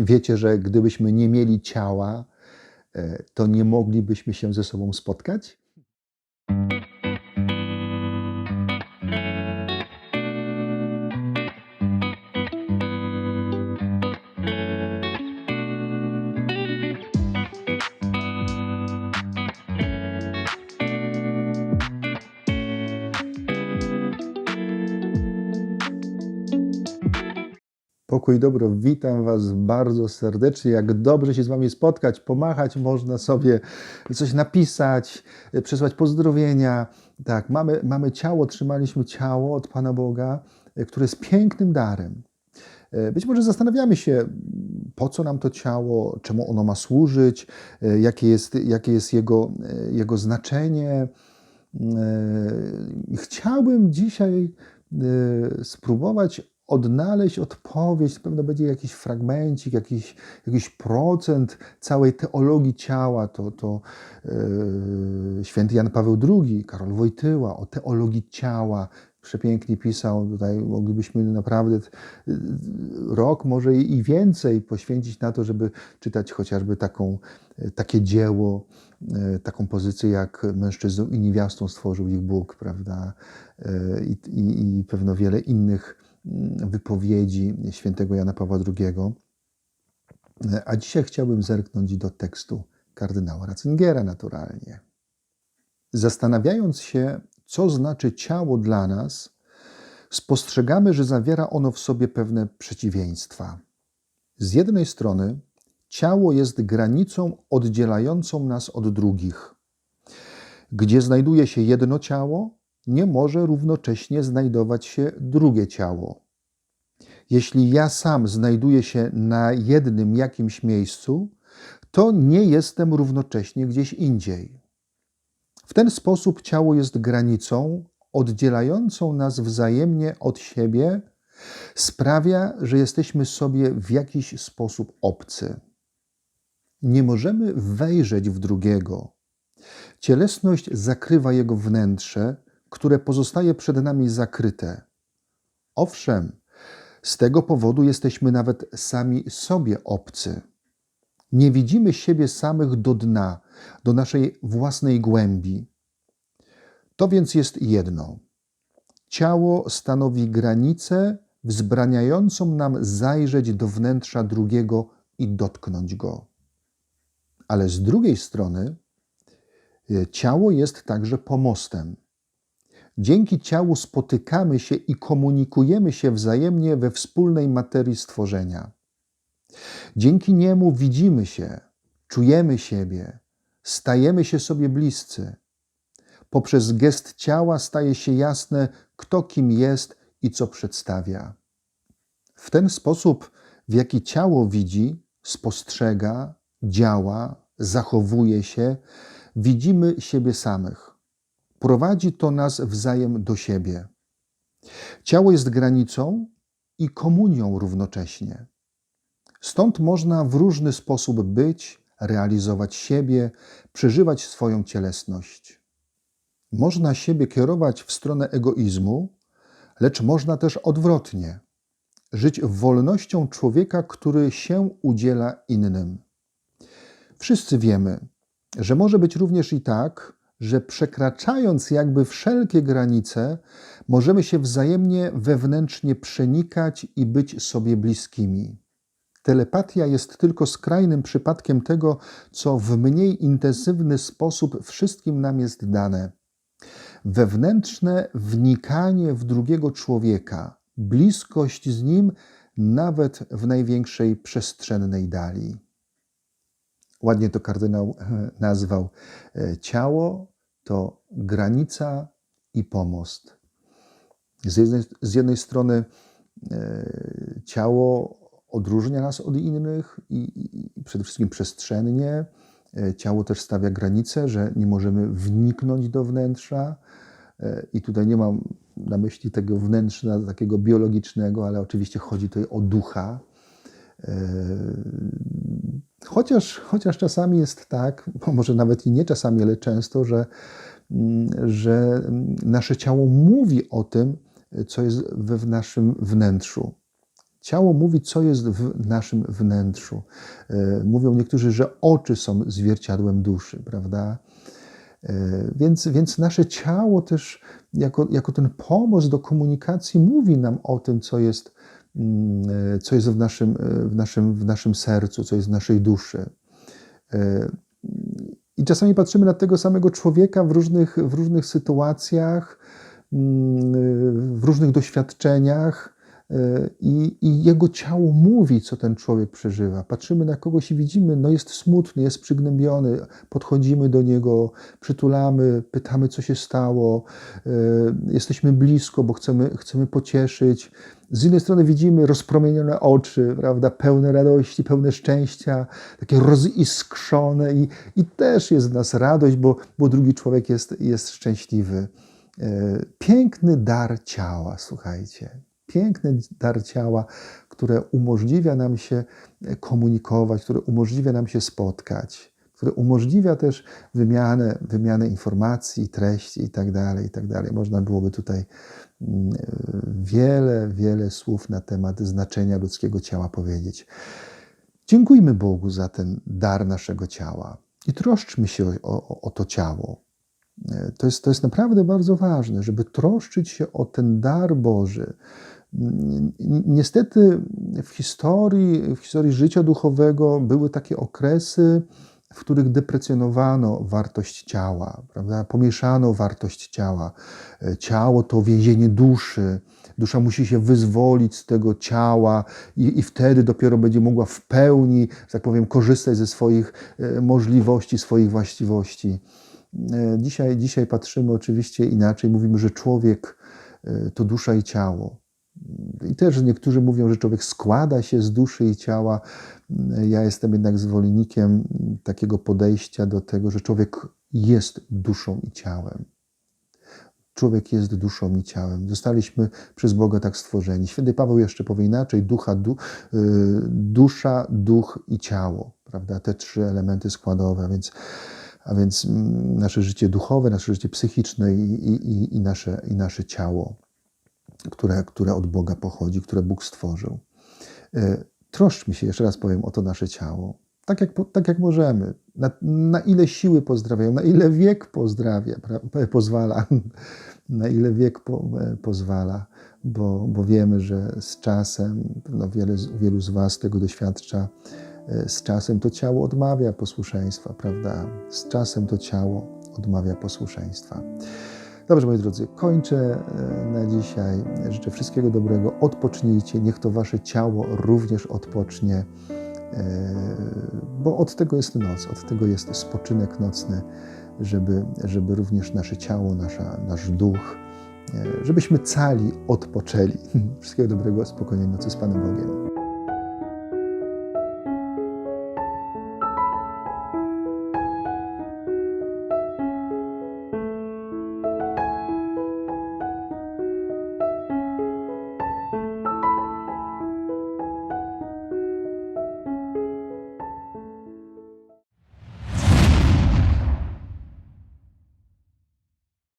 Wiecie, że gdybyśmy nie mieli ciała, e, to nie moglibyśmy się ze sobą spotkać? Pokój dobro, witam Was bardzo serdecznie. Jak dobrze się z Wami spotkać, pomachać, można sobie coś napisać, przesłać pozdrowienia. Tak, mamy, mamy ciało, trzymaliśmy ciało od Pana Boga, które jest pięknym darem. Być może zastanawiamy się, po co nam to ciało, czemu ono ma służyć, jakie jest, jakie jest jego, jego znaczenie. Chciałbym dzisiaj spróbować odnaleźć odpowiedź, na pewno będzie jakiś fragmencik, jakiś, jakiś procent całej teologii ciała. To, to yy, święty Jan Paweł II, Karol Wojtyła o teologii ciała przepięknie pisał. Tutaj moglibyśmy naprawdę yy, rok, może i więcej poświęcić na to, żeby czytać chociażby taką, yy, takie dzieło, taką pozycję, jak mężczyzną i niewiastą stworzył ich Bóg, prawda? I, i, i pewno wiele innych wypowiedzi świętego Jana Pawła II. A dzisiaj chciałbym zerknąć do tekstu kardynała Ratzingera naturalnie. Zastanawiając się, co znaczy ciało dla nas, spostrzegamy, że zawiera ono w sobie pewne przeciwieństwa. Z jednej strony, ciało jest granicą oddzielającą nas od drugich. Gdzie znajduje się jedno ciało, nie może równocześnie znajdować się drugie ciało. Jeśli ja sam znajduję się na jednym jakimś miejscu, to nie jestem równocześnie gdzieś indziej. W ten sposób ciało jest granicą oddzielającą nas wzajemnie od siebie, sprawia, że jesteśmy sobie w jakiś sposób obcy. Nie możemy wejrzeć w drugiego. Cielesność zakrywa jego wnętrze, które pozostaje przed nami zakryte. Owszem, z tego powodu jesteśmy nawet sami sobie obcy. Nie widzimy siebie samych do dna, do naszej własnej głębi. To więc jest jedno. Ciało stanowi granicę wzbraniającą nam zajrzeć do wnętrza drugiego i dotknąć go. Ale z drugiej strony, e, ciało jest także pomostem Dzięki ciału spotykamy się i komunikujemy się wzajemnie we wspólnej materii stworzenia. Dzięki niemu widzimy się, czujemy siebie, stajemy się sobie bliscy. Poprzez gest ciała staje się jasne, kto kim jest i co przedstawia. W ten sposób, w jaki ciało widzi, spostrzega, działa, zachowuje się, widzimy siebie samych. Prowadzi to nas wzajem do siebie. Ciało jest granicą i komunią równocześnie. Stąd można w różny sposób być, realizować siebie, przeżywać swoją cielesność. Można siebie kierować w stronę egoizmu, lecz można też odwrotnie żyć wolnością człowieka, który się udziela innym. Wszyscy wiemy, że może być również i tak, że przekraczając jakby wszelkie granice, możemy się wzajemnie wewnętrznie przenikać i być sobie bliskimi. Telepatia jest tylko skrajnym przypadkiem tego, co w mniej intensywny sposób wszystkim nam jest dane. Wewnętrzne wnikanie w drugiego człowieka, bliskość z nim nawet w największej przestrzennej dali. Ładnie to kardynał nazwał e, ciało to granica i pomost. Z jednej, z jednej strony e, ciało odróżnia nas od innych i, i, przede wszystkim przestrzennie. E, ciało też stawia granice, że nie możemy wniknąć do wnętrza. E, I tutaj nie mam na myśli tego wnętrza takiego biologicznego, ale oczywiście chodzi tutaj o ducha. Chociaż, chociaż czasami jest tak, może nawet i nie czasami, ale często, że, mm, że nasze ciało mówi o tym, co jest w naszym wnętrzu. Ciało mówi, co jest w naszym wnętrzu. E, Mówią niektórzy, że oczy są zwierciadłem duszy, prawda? E, Więc, więc nasze ciało też, jako, jako ten pomost do komunikacji, mówi nam o tym, co jest, mm, co jest w, naszym, e, w, naszym, w naszym sercu, co jest w naszej duszy. E, I czasami patrzymy na tego samego człowieka w różnych, w różnych sytuacjach, mm, w różnych doświadczeniach. E, I, I jego ciało mówi, co ten człowiek przeżywa. Patrzymy na kogoś i widzimy, no jest smutny, jest przygnębiony. Podchodzimy do niego, przytulamy, pytamy, co się stało. e, Jesteśmy blisko, bo chcemy, chcemy pocieszyć. Z jednej strony widzimy rozpromienione oczy, prawda, pełne radości, pełne szczęścia, takie roziskrzone i, i też jest w nas radość, bo, bo drugi człowiek jest, jest szczęśliwy. E, Piękny dar ciała, słuchajcie. Piękny dar ciała, które umożliwia nam się komunikować, które umożliwia nam się spotkać, które umożliwia też wymianę, wymianę informacji, treści itd., itd. Można byłoby tutaj mm, wiele, wiele słów na temat znaczenia ludzkiego ciała powiedzieć. Dziękujmy Bogu za ten dar naszego ciała i troszczmy się o, o, o to ciało. E, To jest, to jest naprawdę bardzo ważne, żeby troszczyć się o ten dar Boży. Niestety w historii, w historii życia duchowego były takie okresy, w których deprecjonowano wartość ciała, prawda? pomieszano wartość ciała. Ciało to więzienie duszy. Dusza musi się wyzwolić z tego ciała i, i wtedy dopiero będzie mogła w pełni, że tak powiem, korzystać ze swoich e, możliwości, swoich właściwości. E, Dzisiaj, dzisiaj patrzymy oczywiście inaczej. Mówimy, że człowiek e, to dusza i ciało. I też niektórzy mówią, że człowiek składa się z duszy i ciała. Ja jestem jednak zwolennikiem takiego podejścia do tego, że człowiek jest duszą i ciałem. Człowiek jest duszą i ciałem. Zostaliśmy przez Boga tak stworzeni. Święty Paweł jeszcze powie inaczej: ducha, du, y, dusza, duch i ciało. Prawda? Te trzy elementy składowe. A więc, a więc mm, nasze życie duchowe, nasze życie psychiczne i, i, i- nasze, i nasze ciało, które, które od Boga pochodzi, które Bóg stworzył. Y, Troszczmy się, jeszcze raz powiem, o to nasze ciało. Tak jak, tak jak możemy. Na, na ile siły pozdrawiają, na ile wiek pozdrawia, pra, pozwala, na ile wiek po, e, pozwala, bo, bo wiemy, że z czasem, no wiele, wielu z Was tego doświadcza, e, z czasem to ciało odmawia posłuszeństwa, prawda? Z czasem to ciało odmawia posłuszeństwa. Dobrze, moi drodzy, kończę e, na dzisiaj. Życzę wszystkiego dobrego. Odpocznijcie, niech to wasze ciało również odpocznie, e, bo od tego jest noc, od tego jest spoczynek nocny, żeby, żeby również nasze ciało, nasza, nasz duch, e, żebyśmy cali odpoczęli. Wszystkiego dobrego, spokojnej nocy z Panem Bogiem.